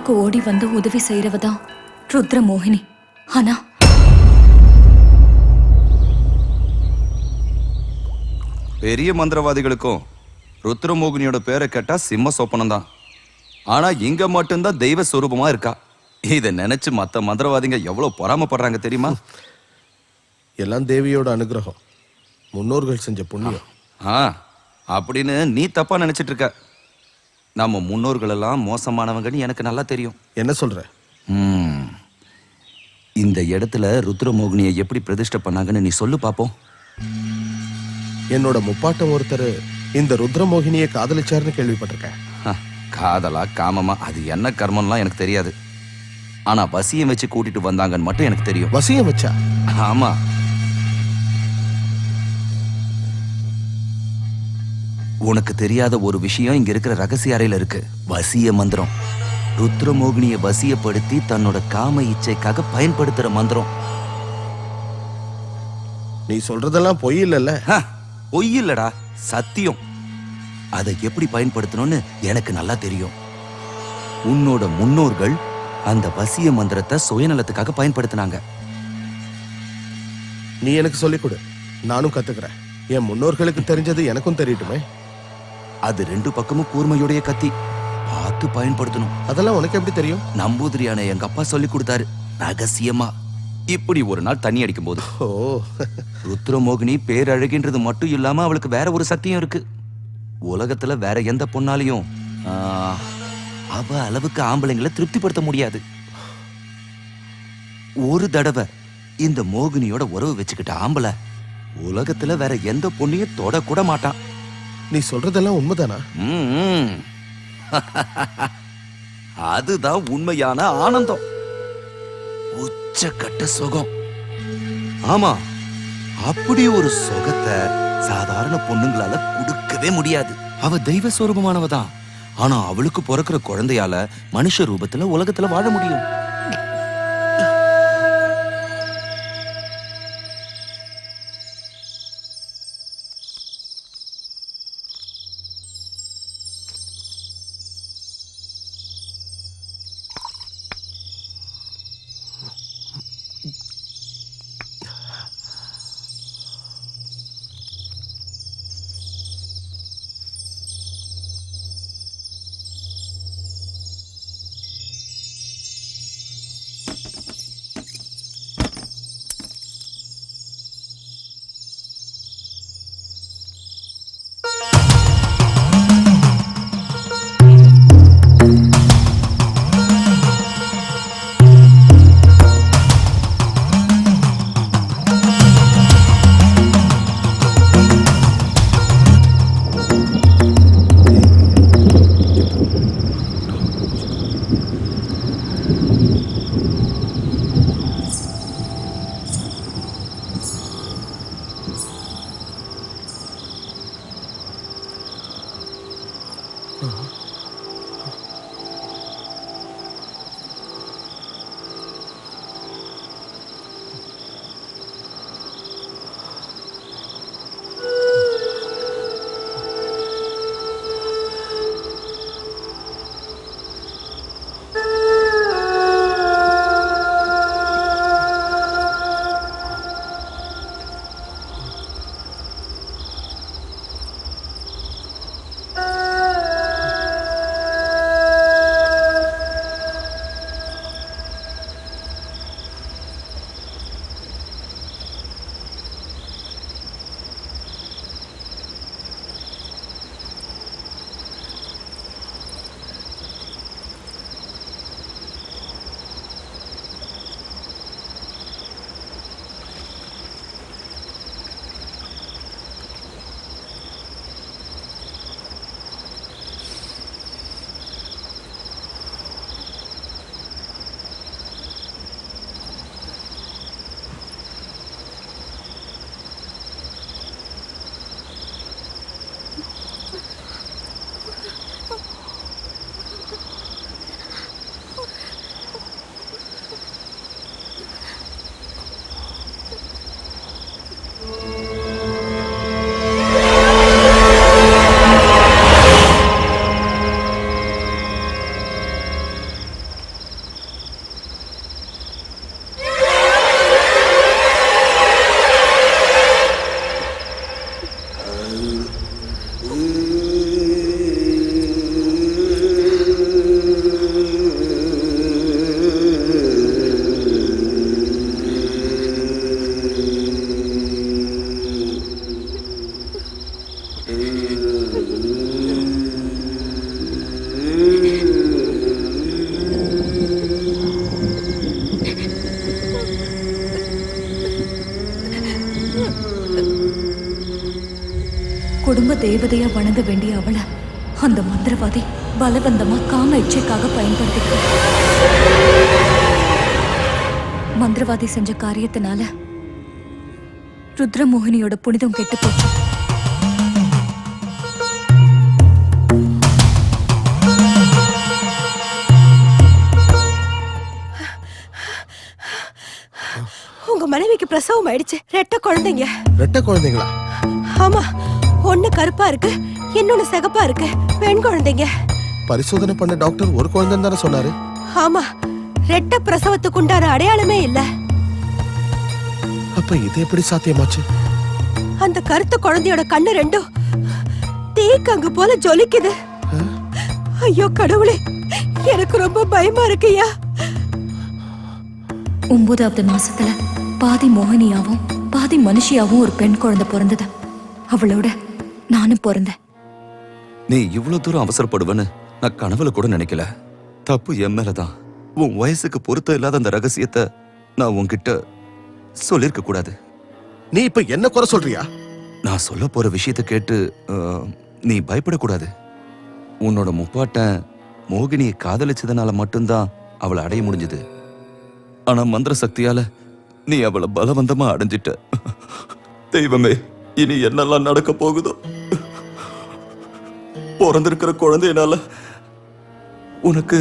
கூப்பிட்ட குரலுக்கு ஓடி வந்து உதவி செய்யறவ தான் ருத்ர மோகினி ஆனா பெரிய மந்திரவாதிகளுக்கும் ருத்ரமோகினியோட பேரை கேட்டா சிம்ம சொப்பனம் தான் ஆனா இங்க மட்டும்தான் தெய்வ ஸ்வரூபமா இருக்கா? இதை நினைச்சு மத்த மந்திரவாதிங்க எவ்வளவு பொறாமப்படுறாங்க தெரியுமா? எல்லாம் தேவியோட அனுகிரகம். முன்னோர்கள் செஞ்ச புண்ணியம். ஆ அப்படின்னு நீ தப்பா நினைச்சிட்டு இருக்க. நம்ம முன்னோர்கள் எல்லாம் மோசமானவங்கன்னு எனக்கு நல்லா தெரியும். என்ன சொல்ற? ம். இந்த இடத்துல ருத்ரமோகினியை எப்படி பிரதிஷ்டை பண்ணாங்கன்னு நீ சொல்லு பாப்போம். என்னோட முப்பாட்டம் ஒருத்தர் இந்த ருத்ரமோகினியை காதலிச்சாருன்னு கேள்விப்பட்டிருக்கேன். ஹ, காதலா காமமா அது என்ன கர்மம்லாம் எனக்கு தெரியாது. ஆனா வசியம் வச்சு கூட்டிட்டு வந்தாங்கன்னு மட்டும் எனக்கு தெரியும். வசியம் வச்சா? ஆமா. உனக்கு தெரியாத ஒரு விஷயம் இங்க இருக்கிற ரகசிய அறையில இருக்கு. வசிய மந்திரம். ருத்ரமோகினிய வசியப்படுத்தி தன்னோட காம இச்சைக்காக பயன்படுத்துற மந்திரம். நீ சொல்றதெல்லாம் பொய் இல்லைல்ல? பொய் இல்லடா சத்தியம். அதை எப்படி பயன்படுத்தணும்னு எனக்கு நல்லா தெரியும். உன்னோட முன்னோர்கள் அந்த வசிய மந்திரத்தை சுயநலத்துக்காக பயன்படுத்தினாங்க. நீ எனக்கு சொல்லிக் கொடு. நானும் கத்துக்கிறேன். என் முன்னோர்களுக்கு தெரிஞ்சது எனக்கும் தெரியட்டுமே. அது ரெண்டு பக்கமும் கூர்மையுடைய கத்தி. பார்த்து பயன்படுத்தணும். அதெல்லாம் உனக்கு எப்படி தெரியும்? நம்பூதிரியான எங்க அப்பா சொல்லி கொடுத்தாரு. ரகசியமா. இப்படி ஒரு நாள் தண்ணி அடிக்கும் போது ஓ. ருத்ரமோகினி பேரழகின்றது மட்டும் இல்லாம அவளுக்கு வேற ஒரு சக்தியும் இருக்கு. உலகத்துல வேற எந்த பொண்ணாலையும் ஆ, அவ அளவுக்கு ஆம்பளைங்களை திருப்திப்படுத்த முடியாது. ஒரு தடவை இந்த மோகினியோட உறவு வச்சுக்கிட்ட ஆம்பளை உலகத்துல வேற எந்த பொண்ணையும் தொடக்கூட மாட்டான். நீ சொல்றதெல்லாம் உண்மைதானா? அதுதான் உண்மையான ஆனந்தம். உச்சக்கட்ட சுகம். ஆமா அப்படி ஒரு சுகத்தை சாதாரண பொண்ணுங்களால கொடுக்கவே முடியாது. அவ தெய்வ ஸ்வரூபமானவ தான். ஆனா அவளுக்கு பிறக்கிற குழந்தையால மனுஷ ரூபத்துல உலகத்துல வாழ முடியும். குடும்ப தேவதையா வணங்க வேண்டிய அவளை அந்த மந்திரவாதி பலவந்தமா காம இச்சைக்காக பயன்படுத்திக்கிட்டான் மந்திரவாதி செஞ்ச காரியத்தினால ருத்ரமோகினியோட புனிதம் கெட்டு போச்சு. உங்க மனைவிக்கு பிரசவம் ஆயிடுச்சு. ரெட்ட குழந்தைங்க. ரெட்டை குழந்தைங்களா? ஆமா. ஒண்ணு கருப்பா இருக்கு இன்னொன்னு சிகப்பா இருக்கு. பெண் குழந்தைங்க. பரிசோதனை பண்ண டாக்டர் ஒரு குழந்தைன்னு தானே சொன்னாரு? ஆமா ரெட்ட பிரசவத்துக்கு உண்டான அடையாளமே இல்ல. அப்ப இது எப்படி சாத்தியமாச்சு? அந்த கருத்த குழந்தையோட கண்ணு ரெண்டும் தீக்கங்கு போல ஜொலிக்குது. ஐயோ கடவுளே எனக்கு ரொம்ப பயமா இருக்குயா ஒன்பதாவது மாசத்துல பாதி மோகினியாவும் பாதி மனுஷியாவும் ஒரு பெண் குழந்தை பிறந்தது. அவளோட நானும் பிறந்தேன். நீ இவ்வளவு தூரம் அவசரப்படுவேன்னு நான் கனவுல கூட நினைக்கல. தப்பு என் மேலதான். உன் வயசுக்கு பொருத்தம் இல்லாத அந்த ரகசியத்தை நான் உன்கிட்ட சொல்லிருக்க கூடாது. நீ இப்ப என்ன குறை சொல்றியா? நான் சொல்ல போற விஷயத்தை கேட்டு அஹ், நீ பயப்படக்கூடாது. உன்னோட முப்பாட்டன் மோகினியை காதலிச்சதுனால மட்டும்தான் அவளை அடைய முடிஞ்சது. ஆனா மந்திர சக்தியால நீ அவளை பலவந்தமா அடைஞ்சிட்ட. தெய்வமே இனி என்னெல்லாம் நடக்க போகுதோ? பிறந்திருக்கிற குழந்தையினால உனக்கு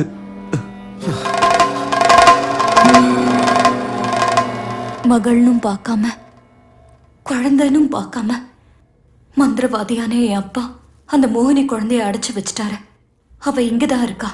மகள்னும் பார்க்காம குழந்தைனும் பார்க்காம மந்திரவாதியான என் அப்பா அந்த மோகினி குழந்தைய அடைச்சு வச்சிட்டாரு. அவ இங்கதான் இருக்கா?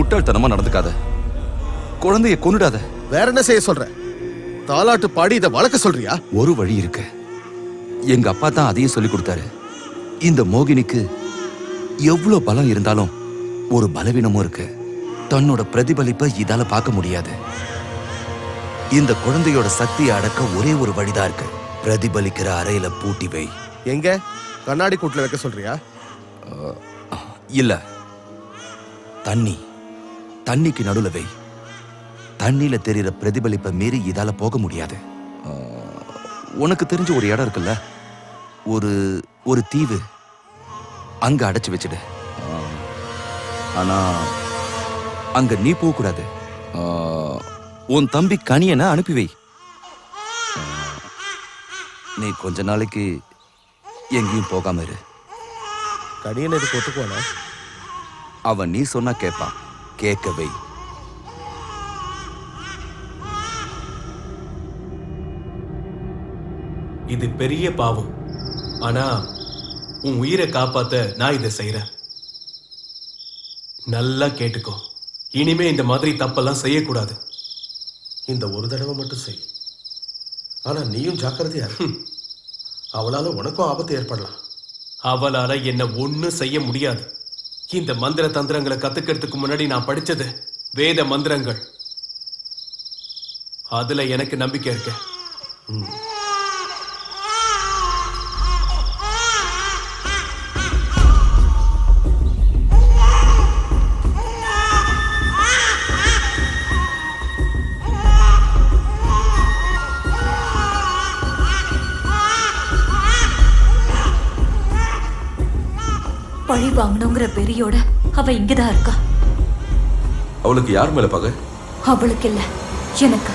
முட்டாள்தனமா நடந்துக்காத. குழந்தைய கொன்னுடாத. வேற என்ன செய்ய சொல்ற? தாலாட்டு பாடி இதை வளர்க்க சொல்றியா? ஒரு வழி இருக்கு. எங்க அப்பா தான் அதையும் சொல்லி கொடுத்தாரு. இந்த மோகினிக்கு எவ்வளவு பலம் இருந்தாலும் ஒரு பலவீனமும் இருக்கு. தன்னோட பிரதிபலிப்பை இதால பார்க்க முடியாது. இந்த குழந்தையோட சக்தியை அடக்க ஒரே ஒரு வழிதான் இருக்கு. பிரதிபலிக்கிற அறையில பூட்டி வை. எங்க? கண்ணாடி கூட்டுல வைக்க சொல்றியா? இல்ல. தண்ணி. தண்ணிக்கு நடுவுல வை. தண்ணியில தெரியுற பிரதிபலிப்பை மீறி இதால போக முடியாது. உனக்கு தெரிஞ்ச ஒரு இடம் இருக்குல்ல? ஒரு ஒரு தீவு. அங்க அடைச்சு வச்சிடு. ஆனா அங்க நீ போக கூடாது. ஆ, உன் தம்பி கனியனை அனுப்பி வை. நீ கொஞ்ச நாளைக்கு எங்கேயும் போகாம இரு. கடியன் இதுக்கு ஒத்துக்குவானா? அவன் நீ சொன்னா கேட்பான் கேட்க வை இது பெரிய பாவம். ஆனா உன் உயிரை காப்பாத்த நான் இதை செய்யறேன் நல்லா கேட்டுக்கோ. இனிமே இந்த மாதிரி தப்பெல்லாம் செய்யக்கூடாது. இந்த ஒரு தடவை மட்டும் செய். ஆனா நீயும் ஜாக்கிரதையா. அவளால உனக்கும் ஆபத்து ஏற்படலாம். அவளால என்ன ஒண்ணும் செய்ய முடியாது. இந்த மந்திர தந்திரங்களை கத்துக்கிறதுக்கு முன்னாடி நான் படிச்சது வேத மந்திரங்கள். அதுல எனக்கு நம்பிக்கை இருக்கு. பழி வாங்கணுங்கிற வெறியோட அவ இங்கதான் இருக்கா? அவளுக்கு யார் மேல பகை? அவளுக்கு இல்ல எனக்கு.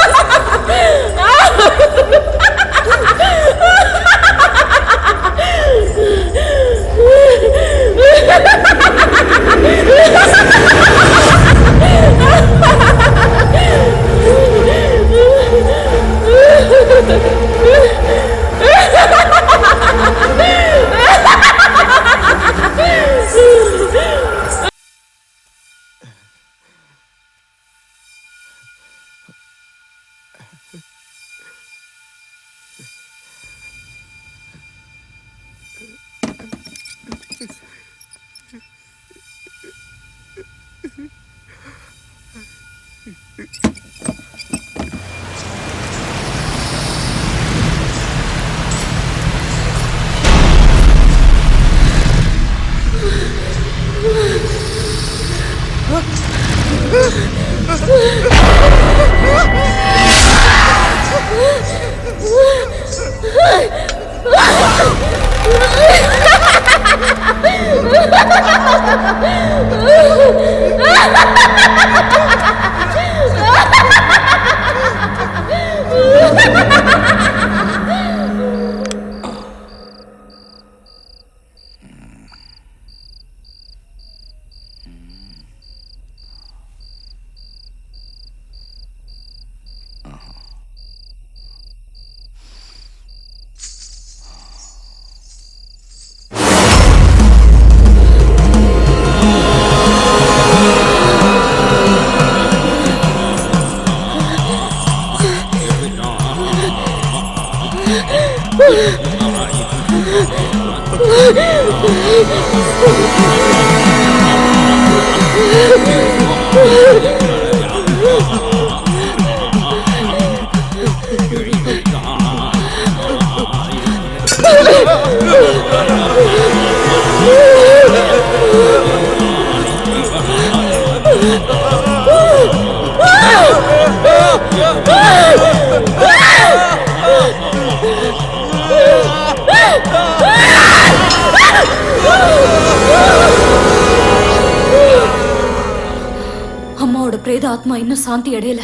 பிரேத ஆத்மா இன்னும் சாந்தி அடையல.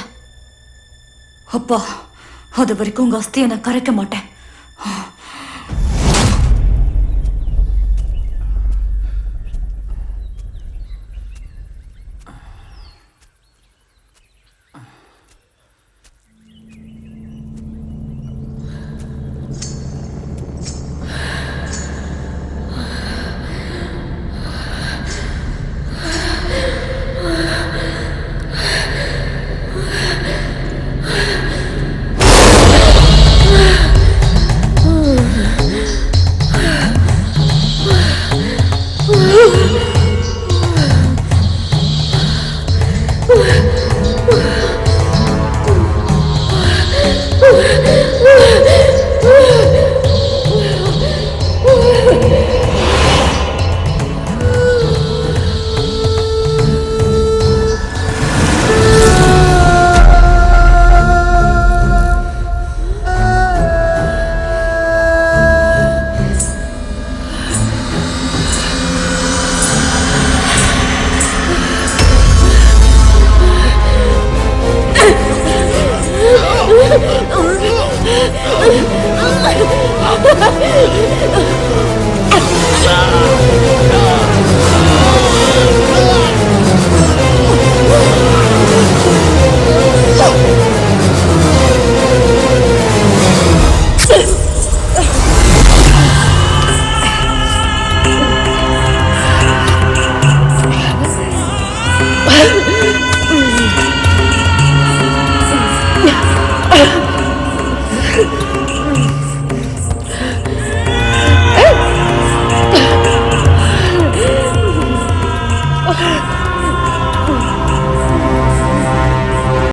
அப்பா அது வரைக்கும் உங்க அஸ்தியை நான் கரைக்க மாட்டேன்.